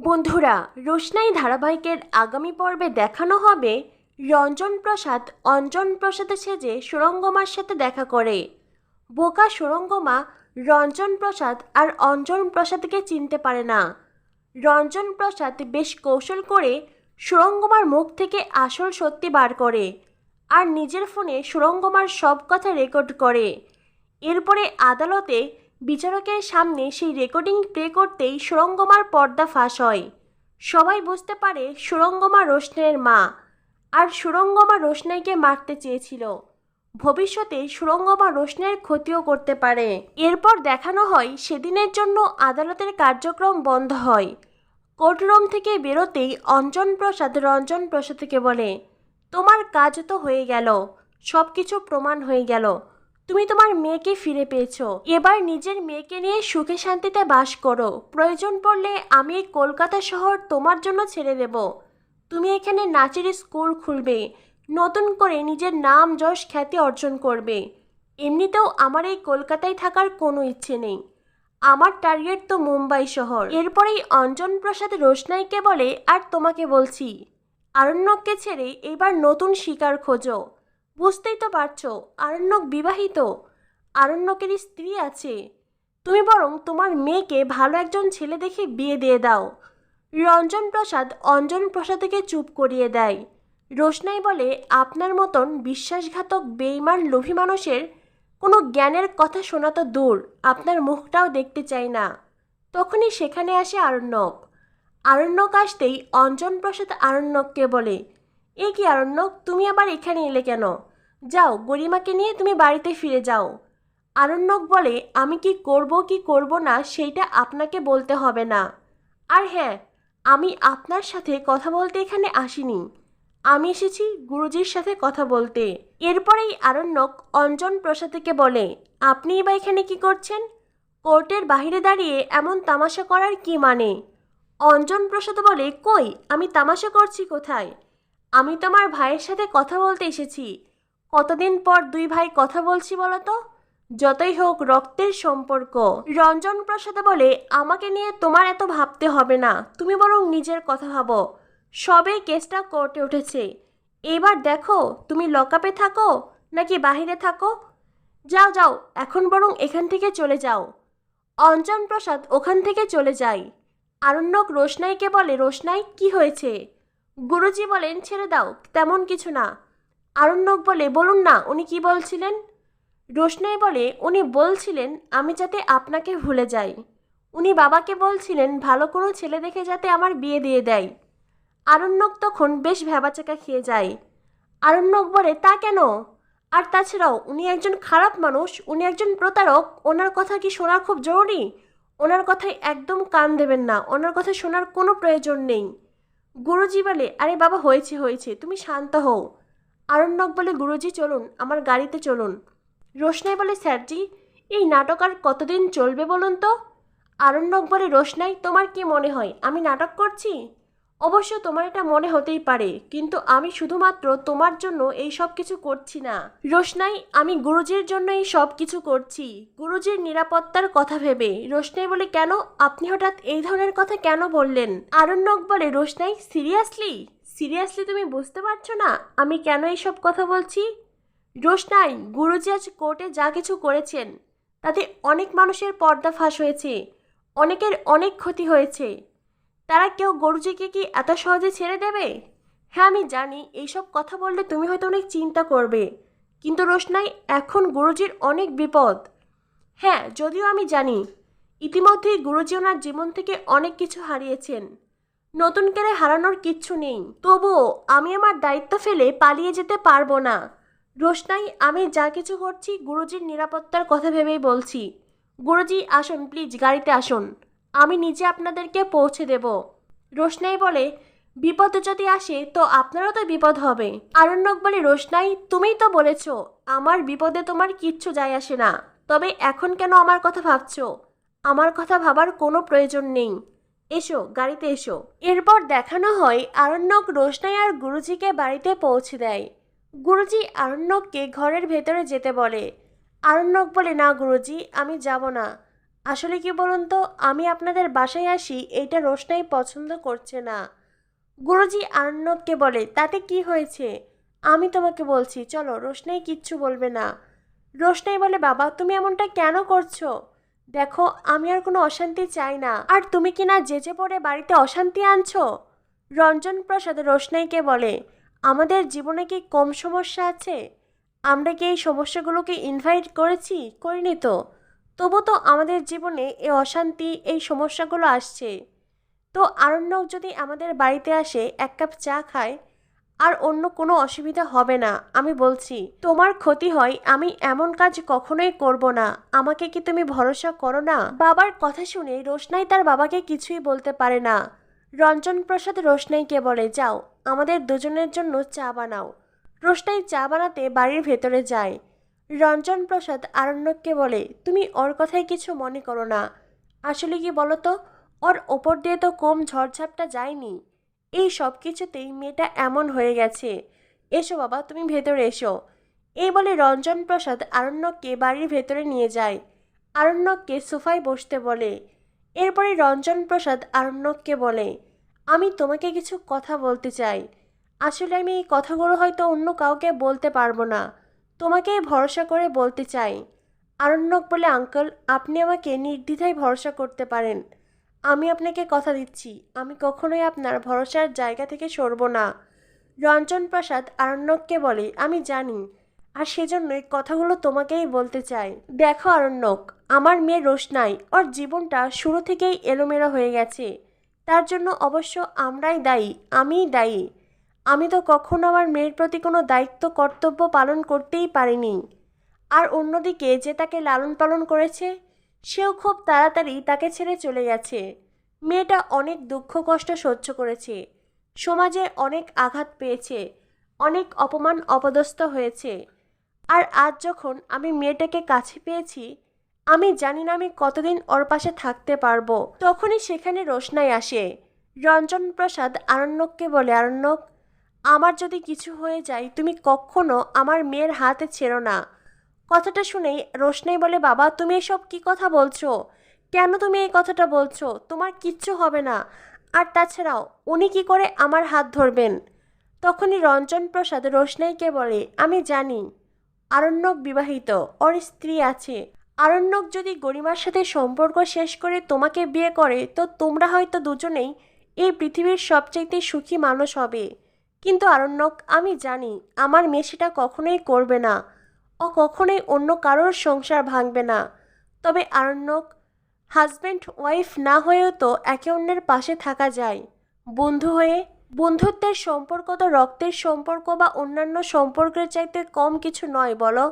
বন্ধুরা, রোশনাই ধারাবাহিকের আগামী পর্বে দেখানো হবে রঞ্জন প্রসাদ, অঞ্জন প্রসাদে সেজে সুরঙ্গমার সাথে দেখা করে। বোকা সুরঙ্গমা রঞ্জন প্রসাদ আর অঞ্জন প্রসাদকে চিনতে পারে না। রঞ্জন প্রসাদ বেশ কৌশল করে সুরঙ্গমার মুখ থেকে আসল সত্যি বার করে আর নিজের ফোনে সুরঙ্গমার সব কথা রেকর্ড করে। এরপরে আদালতে বিচারকের সামনে সেই রেকর্ডিং প্লে করতেই সুরঙ্গমার পর্দা ফাঁস হয়। সবাই বুঝতে পারে সুরঙ্গমা রোশনের মা আর সুরঙ্গমা রোশনাইকে মারতে চেয়েছিল। ভবিষ্যতে সুরঙ্গমা রোশনের ক্ষতিও করতে পারে। এরপর দেখানো হয় সেদিনের জন্য আদালতের কার্যক্রম বন্ধ হয়। কোর্টরুম থেকে বেরোতেই অঞ্জন প্রসাদ রঞ্জন প্রসাদকে বলে, তোমার কাজ তো হয়ে গেল সব কিছু প্রমাণ হয়ে গেল। তুমি তোমার মেয়েকে ফিরে পেয়েছ। এবার নিজের মেয়েকে নিয়ে সুখে শান্তিতে বাস করো। প্রয়োজন পড়লে আমি কলকাতা শহর তোমার জন্য ছেড়ে দেব। তুমি এখানে নাচের স্কুল খুলবে। নতুন করে নিজের নাম যশ খ্যাতি অর্জন করবে। এমনিতেও আমার এই কলকাতায় থাকার কোনো ইচ্ছে নেই। আমার টার্গেট তো মুম্বাই শহর। এরপরেই অঞ্জন প্রসাদ রোশনাইকে বলে, আর তোমাকে বলছি, আরণ্যককে ছেড়ে এবার নতুন শিকার খোঁজো। বুঝতেই তো পারছ, আরণ্যক বিবাহিত। আরণ্যকেরই স্ত্রী আছে। তুমি বরং তোমার মেয়েকে ভালো একজন ছেলে দেখে বিয়ে দিয়ে দাও। রঞ্জন প্রসাদ অঞ্জন প্রসাদকে চুপ করিয়ে দেয়। রোশনাই বলে, আপনার মতন বিশ্বাসঘাতক বেইমান লোভী মানুষের কোনো জ্ঞানের কথা শোনা তো দূর, আপনার মুখটাও দেখতে চাই না। তখনই সেখানে আসে আরণ্যক। আরণ্যক আসতেই অঞ্জন প্রসাদ আরণ্যককে বলে এ কি আরণ্যক, তুমি আবার এখানে এলে কেন? যাও, গরিমাকে নিয়ে তুমি বাড়িতে ফিরে যাও। আরণ্যক বলে, আমি কি করব কি করব না, সেইটা আপনাকে বলতে হবে না। আর হ্যাঁ আমি আপনার সাথে কথা বলতে এখানে আসিনি। আমি এসেছি গুরুজির সাথে কথা বলতে। এরপরেই আরণ্যক অঞ্জন প্রসাদকে বলে, আপনি বা এখানে কি করছেন? কোর্টের বাইরে দাঁড়িয়ে এমন তামাশা করার কি মানে? অঞ্জন প্রসাদ বলে, কই, আমি তামাশা করছি কোথায়? আমি তোমার ভাইয়ের সাথে কথা বলতে এসেছি। কতদিন পর দুই ভাই কথা বলছি বলো তো? যতই হোক রক্তের সম্পর্ক। রঞ্জন প্রসাদ বলে, আমাকে নিয়ে তোমার এত ভাবতে হবে না। তুমি বরং নিজের কথা ভাবো। সবে কেসটা কোর্টে উঠেছে। এবার দেখো, তুমি লকআপে থাকো নাকি বাহিরে থাকো? যাও যাও, এখন বরং এখান থেকে চলে যাও অঞ্জন প্রসাদ ওখান থেকে চলে যায়। আরণ্যক রোশনাইকে বলে, রোশনাই, কি হয়েছে? গুরুজি বলেন, ছেড়ে দাও, তেমন কিছু না। আরণ্যক বলে, বলুন না, উনি কি বলছিলেন? রোশনাই বলে, উনি বলছিলেন, আমি যাতে আপনাকে ভুলে যাই। উনি বাবাকে বলছিলেন, ভালো কোনো ছেলে দেখে যাতে আমার বিয়ে দিয়ে দেয়। আরণ্যক তখন বেশ ভ্যাবাচাকা খেয়ে যায়। আরণ্যক বলে, তা কেন? আর তাছাড়াও, উনি একজন খারাপ মানুষ, উনি একজন প্রতারক, ওনার কথা কি শোনা খুব জরুরি? ওনার কথায় একদম কান দেবেন না, ওনার কথা শোনার কোনো প্রয়োজন নেই। গুরুজি বলে, আরে বাবা, হয়েছে হয়েছে, তুমি শান্ত হও। আরণ্যক বলে, গুরুজি, চলুন, আমার গাড়িতে চলুন। রোশনাই বলে, স্যারজি, এই নাটক আর কতদিন চলবে বলুন তো? আরণ্যক বলে, রোশনাই, তোমার কি মনে হয়, আমি নাটক করছি? অবশ্য তোমার এটা মনে হতেই পারে, কিন্তু আমি শুধুমাত্র তোমার জন্য এই সব কিছু করছি না। রোশনাই, আমি গুরুজির জন্য এই সব কিছু করছি। গুরুজির নিরাপত্তার কথা ভেবে, রোশনাই বলে, কেন? আপনি হঠাৎ এই ধরনের কথা কেন বললেন? আরণ্যক বলে, রোশনাই, সিরিয়াসলি? সিরিয়াসলি তুমি বুঝতে পারছ না আমি কেন এইসব কথা বলছি? রোশনাই, গুরুজি আজ কোর্টে যা কিছু করেছেন, তাতে অনেক মানুষের পর্দা ফাঁস হয়েছে, অনেকের অনেক ক্ষতি হয়েছে। তারা কেউ গরুজিকে কি এত সহজে ছেড়ে দেবে? হ্যাঁ আমি জানি এইসব কথা বললে তুমি হয়তো অনেক চিন্তা করবে, কিন্তু রোশনাই এখন গুরুজির অনেক বিপদ। হ্যাঁ যদিও আমি জানি, ইতিমধ্যেই গুরুজি ওনার জীবন থেকে অনেক কিছু হারিয়েছেন। নতুন করে হারানোর কিচ্ছু নেই। তবুও আমি আমার দায়িত্ব ফেলে পালিয়ে যেতে পারব না। রোশনাই, আমি যা কিছু করছি গুরুজির নিরাপত্তার কথা ভেবেই বলছি। গুরুজি, আসুন প্লিজ গাড়িতে আসুন। আমি নিজে আপনাদেরকে পৌঁছে দেব। রোশনাই বলে, বিপদ যদি আসে তো আপনারও তো বিপদ হবে। আরণ্যক বলে, রোশনাই, তুমিই তো বলেছ, আমার বিপদে তোমার কিচ্ছু যায় আসে না। তবে এখন কেন আমার কথা ভাবছ? আমার কথা ভাবার কোনো প্রয়োজন নেই। এসো, গাড়িতে এসো। এরপর দেখানো হয় আরণ্যক রোশনাই আর গুরুজিকে বাড়িতে পৌঁছে দেয়। গুরুজি আরণ্যককে ঘরের ভেতরে যেতে বলে। আরণ্যক বলে, না, গুরুজি, আমি যাব না। আসলে কি বলুন তো আমি আপনাদের বাসায় আসি, এটা রোশনাই পছন্দ করছে না। গুরুজি আরণ্যককে বলে, তাতে কি হয়েছে? আমি তোমাকে বলছি, চলো, রোশনাই কিচ্ছু বলবে না। রোশনাই বলে, বাবা, তুমি এমনটা কেন করছ? দেখো, আমি আর কোনো অশান্তি চাই না। আর তুমি কি না জেজে পড়ে বাড়িতে অশান্তি আনছো? রঞ্জন প্রসাদ রোশনাইকে বলে, আমাদের জীবনে কি কম সমস্যা আছে? আমরা কি এই সমস্যাগুলোকে ইনভাইট করেছি? করিনি তো। তবু তো আমাদের জীবনে এই অশান্তি, এই সমস্যাগুলো আসছে। তো আরণ্যক যদি আমাদের বাড়িতে আসে, এক কাপ চা খায়, আর অন্য কোনো অসুবিধা হবে না, আমি বলছি, তোমার ক্ষতি হয়, আমি এমন কাজ কখনোই করব না। আমাকে কি তুমি ভরসা করো না? বাবার কথা শুনে রোশনাই তার বাবাকে কিছুই বলতে পারে না। রঞ্জন প্রসাদ রোশনাইকে বলে, যাও, আমাদের দুজনের জন্য চা বানাও। রোশনাই চা বানাতে বাড়ির ভেতরে যায়। রঞ্জন প্রসাদ আরণ্যককে বলে, তুমি ওর কথায় কিছু মনে করো না। আসলে কি বলো তো ওর ওপর দিয়ে তো কম ঝড়ঝাপটা যায়নি। এই সব কিছুতেই মেয়েটা এমন হয়ে গেছে। এসো বাবা, তুমি ভেতরে এসো। এই বলে রঞ্জন প্রসাদ আরণ্যককে বাড়ির ভেতরে নিয়ে যায়। আরণ্যককে সোফায় বসতে বলে। এরপরে রঞ্জন প্রসাদ আরণ্যককে বলে, আমি তোমাকে কিছু কথা বলতে চাই। আসলে আমি এই কথাগুলো হয়তো অন্য কাউকে বলতে পারব না। তোমাকেই ভরসা করে বলতে চাই। আরণ্যক বলে, আঙ্কেল, আপনি আমাকে নির্দ্বিধায় ভরসা করতে পারেন। আমি আপনাকে কথা দিচ্ছি, আমি কখনোই আপনার ভরসার জায়গা থেকে সরব না। রঞ্জন প্রসাদ আরণ্যককে বলে, আমি জানি, আর সেজন্যই কথাগুলো তোমাকেই বলতে চাই। দেখো আরণ্যক, আমার মেয়ে রোশনাই ওর জীবনটা শুরু থেকেই এলোমেলো হয়ে গেছে। তার জন্য অবশ্য আমরাই দায়ী, আমিই দায়ী। আমি তো কখনো আমার মেয়ের প্রতি কোনো দায়িত্ব, কর্তব্য পালন করতেই পারিনি। আর অন্যদিকে যে তাকে লালন পালন করেছে, সেও খুব তাড়াতাড়ি তাকে ছেড়ে চলে গেছে। মেয়েটা অনেক দুঃখ, কষ্ট সহ্য করেছে। সমাজে অনেক আঘাত পেয়েছে, অনেক অপমান অপদস্থ হয়েছে। আর আজ যখন আমি মেয়েটাকে কাছে পেয়েছি, আমি জানি না আমি কতদিন ওর পাশে থাকতে পারব। তখনই সেখানে রোশনাই আসে। রঞ্জন প্রসাদ আরণ্যককে বলে, আরণ্যক আমার যদি কিছু হয়ে যায়, তুমি কখনো আমার মেয়ের হাতে ছেড়ো না। কথাটা শুনেই রোশনাই বলে, বাবা, তুমি এসব কি কথা বলছো? কেন তুমি এই কথাটা বলছো? তোমার কিচ্ছু হবে না। আর তাছাড়াও, উনি কি করে আমার হাত ধরবেন? তখনই রঞ্জন প্রসাদ রোশনাইকে বলে, আমি জানি, আরণ্যক বিবাহিত, ওর স্ত্রী আছে। আরণ্যক যদি গরিমার সাথে সম্পর্ক শেষ করে তোমাকে বিয়ে করে, তো তোমরা হয়তো দুজনেই এই পৃথিবীর সবচাইতে সুখী মানুষ হবে। কিন্তু আরণ্যক, আমি জানি আমার মেয়ে সেটা কখনোই করবে না ও কখনোই অন্য কারোর সংসার ভাঙবে না। তবে আরণ্যক হাজব্যান্ড ওয়াইফ না হয়েও তো একে অন্যের পাশে থাকা যায়। বন্ধু হয়ে, বন্ধুত্বের সম্পর্ক তো রক্তের সম্পর্ক বা অন্যান্য সম্পর্কের চাইতে কম কিছু নয়, বলো।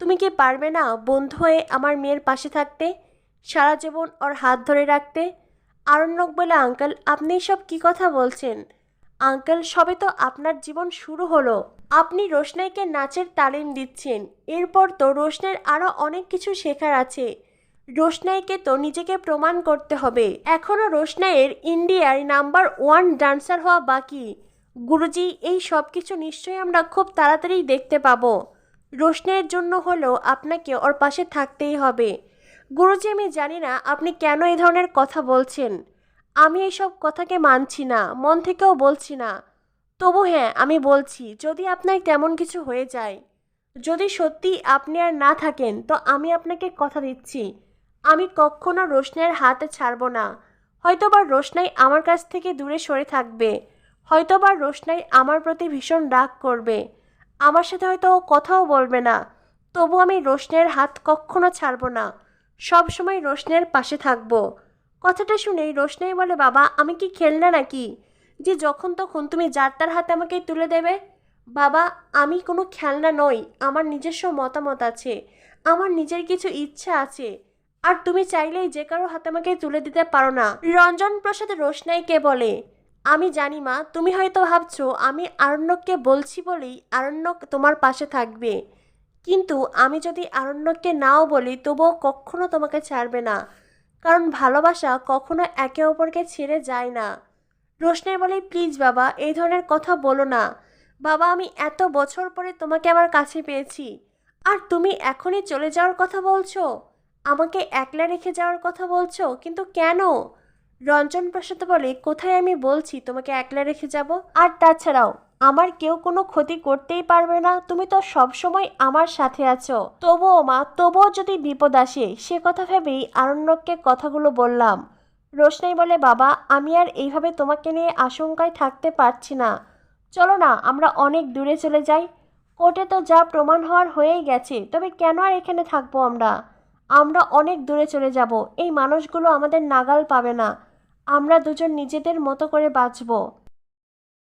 তুমি কি পারবে না বন্ধু হয়ে আমার মেয়ের পাশে থাকতে, সারা জীবন ওর হাত ধরে রাখতে? আরণ্যক বলে, আঙ্কেল, আপনি সব কি কথা বলছেন? আঙ্কেল, সবে তো আপনার জীবন শুরু হলো। আপনি রোশনাইকে নাচের তালিম দিচ্ছেন। এরপর তো রোশনাইয়ের আরও অনেক কিছু শেখার আছে। রোশনাইকে তো নিজেকে প্রমাণ করতে হবে। এখনও রোশনাইয়ের ইন্ডিয়ার নাম্বার ওয়ান ডান্সার হওয়া বাকি। গুরুজি, এই সব কিছু নিশ্চয়ই আমরা খুব তাড়াতাড়ি দেখতে পাবো। রোশনাইয়ের জন্য হলেও আপনাকে ওর পাশে থাকতেই হবে। গুরুজি, আমি জানি না আপনি কেন এই ধরনের কথা বলছেন। আমি এইসব কথাকে মানছি না, মন থেকেও বলছি না। তবু হ্যাঁ আমি বলছি, যদি আপনার তেমন কিছু হয়ে যায়, যদি সত্যি আপনি আর না থাকেন, তো আমি আপনাকে কথা দিচ্ছি। আমি কখনো রোশনাইয়ের হাতে ছাড়বো না। হয়তোবা রোশনাই আমার কাছ থেকে দূরে সরে থাকবে। হয়তোবা রোশনাই আমার প্রতি ভীষণ রাগ করবে। আমার সাথে হয়তো ও কথাও বলবে না। তবু আমি রোশনাইয়ের হাত কখনো ছাড়বো না। সব সময় রোশনাইয়ের পাশে থাকব। কথাটা শুনেই রোশনাই বলে, বাবা, আমি কি খেলনা নাকি? যে যখন তখন তুমি যার তার হাতে আমাকে তুলে দেবে? বাবা, আমি কোনো খেলনা নই, আমার নিজস্ব মতামত আছে, আমার নিজের কিছু ইচ্ছা আছে, আর তুমি চাইলেই যে কারও হাতে আমাকে তুলে দিতে পারো না। রঞ্জন প্রসাদ রোশনাইকে বলে, আমি জানি মা, তুমি হয়তো ভাবছ, আমি আরণ্যককে বলছি বলেই আরণ্যক তোমার পাশে থাকবে। কিন্তু আমি যদি আরণ্যককে নাও বলি, তবুও কখনো তোমাকে ছাড়বে না। কারণ ভালোবাসা কখনো একে অপরকে ছেড়ে যায় না। রোশনাই বলে, প্লিজ বাবা, এই ধরনের কথা বলো না। বাবা, আমি এত বছর পরে তোমাকে আমার কাছে পেয়েছি। আর তুমি এখনই চলে যাওয়ার কথা বলছো? আমাকে একলা রেখে যাওয়ার কথা বলছো? কিন্তু কেন? রঞ্জন প্রসাদ বলে, কোথায় আমি বলছি তোমাকে একলা রেখে যাব? আর তাছাড়াও আমার কেউ কোনো ক্ষতি করতেই পারবে না। তুমি তো সবসময় আমার সাথে আছো। তবুও মা, তবুও যদি বিপদ আসে, সে কথা ভেবেই আরণ্যককে কথাগুলো বললাম। রোশনাই বলে, বাবা, আমি আর এইভাবে তোমাকে নিয়ে আশঙ্কায় থাকতে পারছি না। চলো না, আমরা অনেক দূরে চলে যাই। কোর্টে তো যা প্রমাণ হওয়ার হয়েই গেছে, তবে কেন আর এখানে থাকব আমরা? আমরা অনেক দূরে চলে যাব। এই মানুষগুলো আমাদের নাগাল পাবে না। আমরা দুজন নিজেদের মতো করে বাঁচবো।